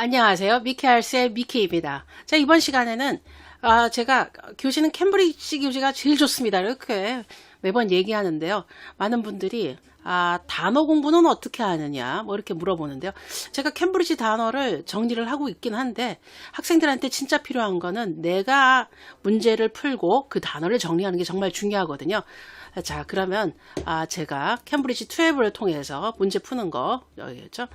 안녕하세요. 미케알스의 미케입니다. 자, 이번 시간에는, 아, 제가 교시는 캠브리지 교시가 제일 좋습니다. 이렇게 매번 얘기하는데요. 많은 분들이, 아, 단어 공부는 어떻게 하느냐, 뭐 이렇게 물어보는데요. 제가 캠브리지 단어를 정리를 하고 있긴 한데, 학생들한테 진짜 필요한 거는 내가 문제를 풀고 그 단어를 정리하는 게 정말 중요하거든요. 자, 그러면, 아, 제가 캠브리지 12를 통해서 문제 푸는 거, 여기겠죠?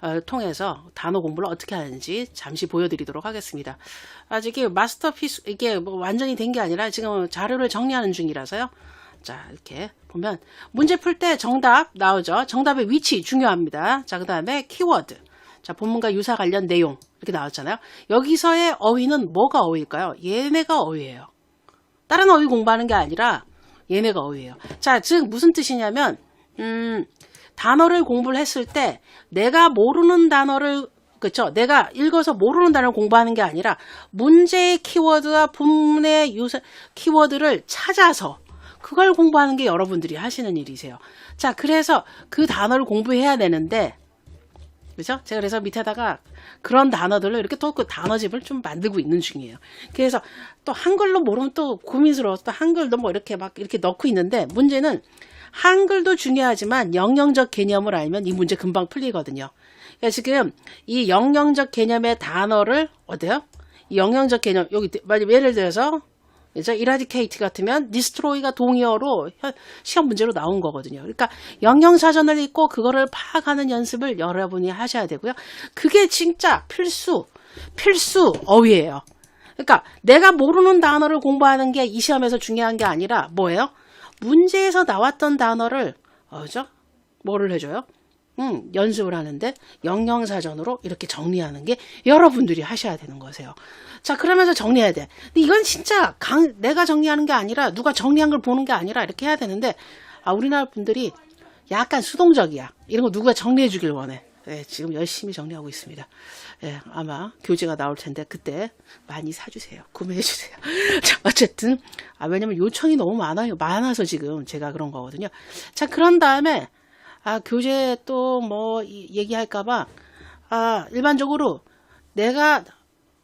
어, 통해서 단어 공부를 어떻게 하는지 잠시 보여드리도록 하겠습니다. 아직 이 마스터피스 이게 뭐 완전히 된 게 아니라 지금 자료를 정리하는 중이라서요. 자 이렇게 보면 문제 풀 때 정답 나오죠. 정답의 위치 중요합니다. 자 그 다음에 키워드. 자 본문과 유사 관련 내용 이렇게 나왔잖아요. 여기서의 어휘는 뭐가 어휘일까요? 얘네가 어휘예요. 다른 어휘 공부하는 게 아니라 얘네가 어휘예요. 자, 즉 무슨 뜻이냐면 음, 단어를 공부를 했을 때 내가 모르는 단어를 그렇죠. 내가 읽어서 모르는 단어를 공부하는 게 아니라 문제의 키워드와 본문의 유사 키워드를 찾아서 그걸 공부하는 게 여러분들이 하시는 일이세요. 자, 그래서 그 단어를 공부해야 되는데 그죠? 제가 그래서 밑에다가 그런 단어들을 이렇게 또 그 단어집을 좀 만들고 있는 중이에요. 그래서 또 한글로 모르면 또 고민스러워서 또 한글도 뭐 이렇게 막 이렇게 넣고 있는데 문제는 한글도 중요하지만 영영적 개념을 알면 이 문제 금방 풀리거든요. 그러니까 지금 이 영영적 개념의 단어를 어때요? 이 영영적 개념 여기 만약 예를 들어서 그죠? 이라디케이트 같으면 디스트로이가 동의어로 현- 시험 문제로 나온 거거든요. 그러니까 영영사전을 읽고 그거를 파악하는 연습을 여러분이 하셔야 되고요. 그게 진짜 필수 필수 어휘예요. 그러니까 내가 모르는 단어를 공부하는 게 이 시험에서 중요한 게 아니라 뭐예요? 문제에서 나왔던 단어를 어죠? 뭐를 해줘요? 음, 연습을 하는데 영영사전으로 이렇게 정리하는 게 여러분들이 하셔야 되는 거세요. 자, 그러면서 정리해야 돼. 근데 이건 진짜 강, 내가 정리하는 게 아니라 누가 정리한 걸 보는 게 아니라 이렇게 해야 되는데 아, 우리나라 분들이 약간 수동적이야. 이런 거 누가 정리해 주길 원해. 예, 지금 열심히 정리하고 있습니다. 예, 아마 교재가 나올 텐데 그때 많이 사주세요. 구매해 주세요. 자, 어쨌든 아, 왜냐면 요청이 너무 많아요. 많아서 지금 제가 그런 거거든요. 자, 그런 다음에 아, 교재 또 뭐 얘기할까봐 아, 일반적으로 내가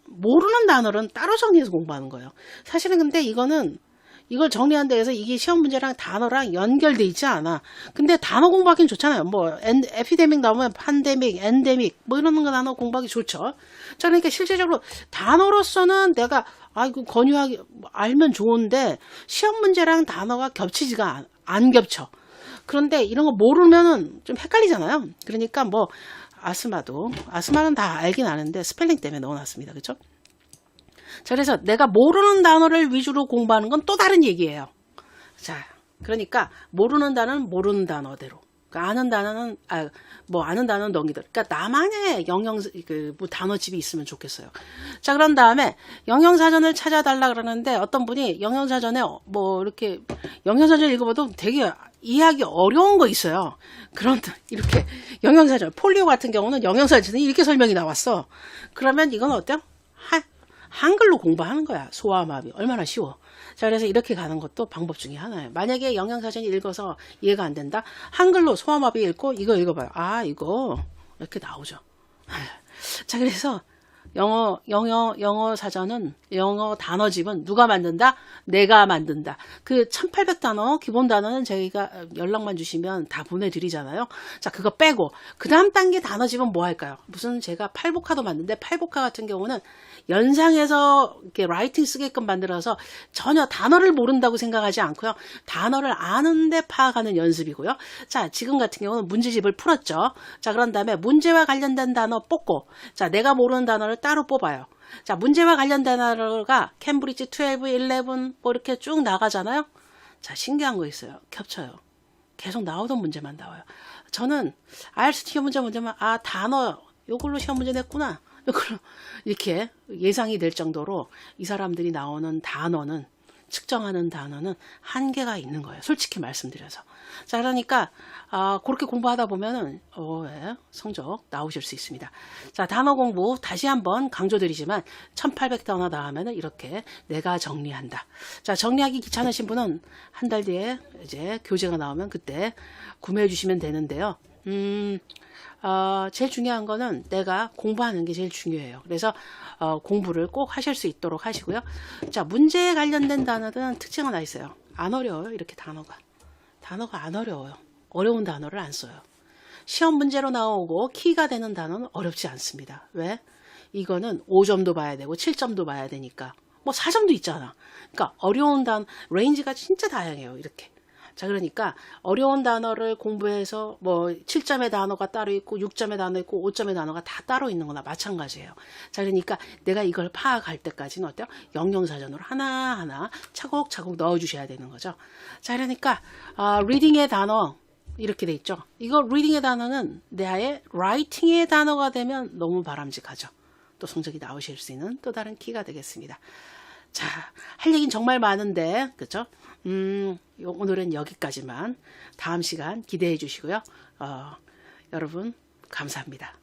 모르는 단어는 따로 정리해서 공부하는 거예요. 사실은 근데 이거는 이걸 정리한 데에서 이게 시험 문제랑 단어랑 연결돼 있지 않아. 근데 단어 공부하기는 좋잖아요. 뭐 엔, 에피데믹 나오면 판데믹, 엔데믹 뭐 이런 거 단어 공부하기 좋죠. 자, 그러니까 실제적으로 단어로서는 내가 아이고 권유하기 알면 좋은데 시험 문제랑 단어가 겹치지가 안, 안 겹쳐. 그런데 이런 거 모르면은 좀 헷갈리잖아요. 그러니까 뭐 아스마도 아스마는 다 알긴 아는데 스펠링 때문에 넣어놨습니다. 그렇죠? 자, 그래서 내가 모르는 단어를 위주로 공부하는 건 또 다른 얘기예요. 자, 그러니까 모르는 단어는 모르는 단어대로. 그러니까 아는 단어는 아, 뭐 아는 단어는 넘기들. 그러니까 나만의 영영 그뭐 단어집이 있으면 좋겠어요. 자, 그런 다음에 영영 사전을 찾아달라 그러는데 어떤 분이 영영 사전에 뭐 이렇게 영영 사전 읽어봐도 되게 이해하기 어려운 거 있어요. 그런 이렇게 영영 사전 폴리오 같은 경우는 영영 사전에 이렇게 설명이 나왔어. 그러면 이건 어때요? 한 한글로 공부하는 거야. 소아마비. 얼마나 쉬워. 자, 그래서 이렇게 가는 것도 방법 중에 하나예요. 만약에 영양사전이 읽어서 이해가 안 된다? 한글로 소아마비 읽고 이거 읽어봐요. 아, 이거 이렇게 나오죠. 자, 그래서 영어, 영어, 영어 사전은, 영어 단어집은 누가 만든다? 내가 만든다. 그 1800단어, 기본 단어는 저희가 연락만 주시면 다 보내드리잖아요. 자, 그거 빼고, 그 다음 단계 단어집은 뭐 할까요? 무슨 제가 팔복화도 만드는데, 팔복화 같은 경우는 연상해서 이렇게 라이팅 쓰게끔 만들어서 전혀 단어를 모른다고 생각하지 않고요. 단어를 아는데 파악하는 연습이고요. 자, 지금 같은 경우는 문제집을 풀었죠. 자, 그런 다음에 문제와 관련된 단어 뽑고, 자, 내가 모르는 단어를 따로 뽑아요. 자, 문제와 관련된 단어가 캠브리지 12, 11, 뭐 이렇게 쭉 나가잖아요. 자, 신기한 거 있어요. 겹쳐요. 계속 나오던 문제만 나와요. 저는 IELTS 문제 문제만 아 단어 요걸로 시험 문제 냈구나. 이렇게 예상이 될 정도로 이 사람들이 나오는 단어는 측정하는 단어는 한계가 있는 거예요. 솔직히 말씀드려서. 자, 그러니까 아, 그렇게 공부하다 보면은 어, 예, 성적 나오실 수 있습니다. 자, 단어 공부 다시 한번 강조드리지만 1800단어 나오면은 이렇게 내가 정리한다. 자, 정리하기 귀찮으신 분은 한 달 뒤에 이제 교재가 나오면 그때 구매해 주시면 되는데요. 음, 어, 제일 중요한 거는 내가 공부하는 게 제일 중요해요. 그래서 어, 공부를 꼭 하실 수 있도록 하시고요. 자, 문제에 관련된 단어들은 특징 하나 있어요. 안 어려워요. 이렇게 단어가. 단어가 안 어려워요. 어려운 단어를 안 써요. 시험 문제로 나오고 키가 되는 단어는 어렵지 않습니다. 왜? 이거는 5점도 봐야 되고 7점도 봐야 되니까. 뭐 4점도 있잖아. 그러니까 어려운 단 레인지가 진짜 다양해요. 이렇게. 자, 그러니까 어려운 단어를 공부해서 뭐 7점의 단어가 따로 있고 6점의 단어 있고 5점의 단어가 다 따로 있는 거나 마찬가지예요. 자, 그러니까 내가 이걸 파악할 때까지는 어때요? 영영사전으로 하나하나 차곡차곡 넣어 주셔야 되는 거죠. 자, 그러니까 아, 리딩의 단어 이렇게 돼 있죠. 이거 리딩의 단어는 내 아예 라이팅의 단어가 되면 너무 바람직하죠. 또 성적이 나오실 수 있는 또 다른 키가 되겠습니다. 자, 할 얘기는 정말 많은데, 그죠? 음, 요- 오늘은 여기까지만. 다음 시간 기대해 주시고요. 어, 여러분, 감사합니다.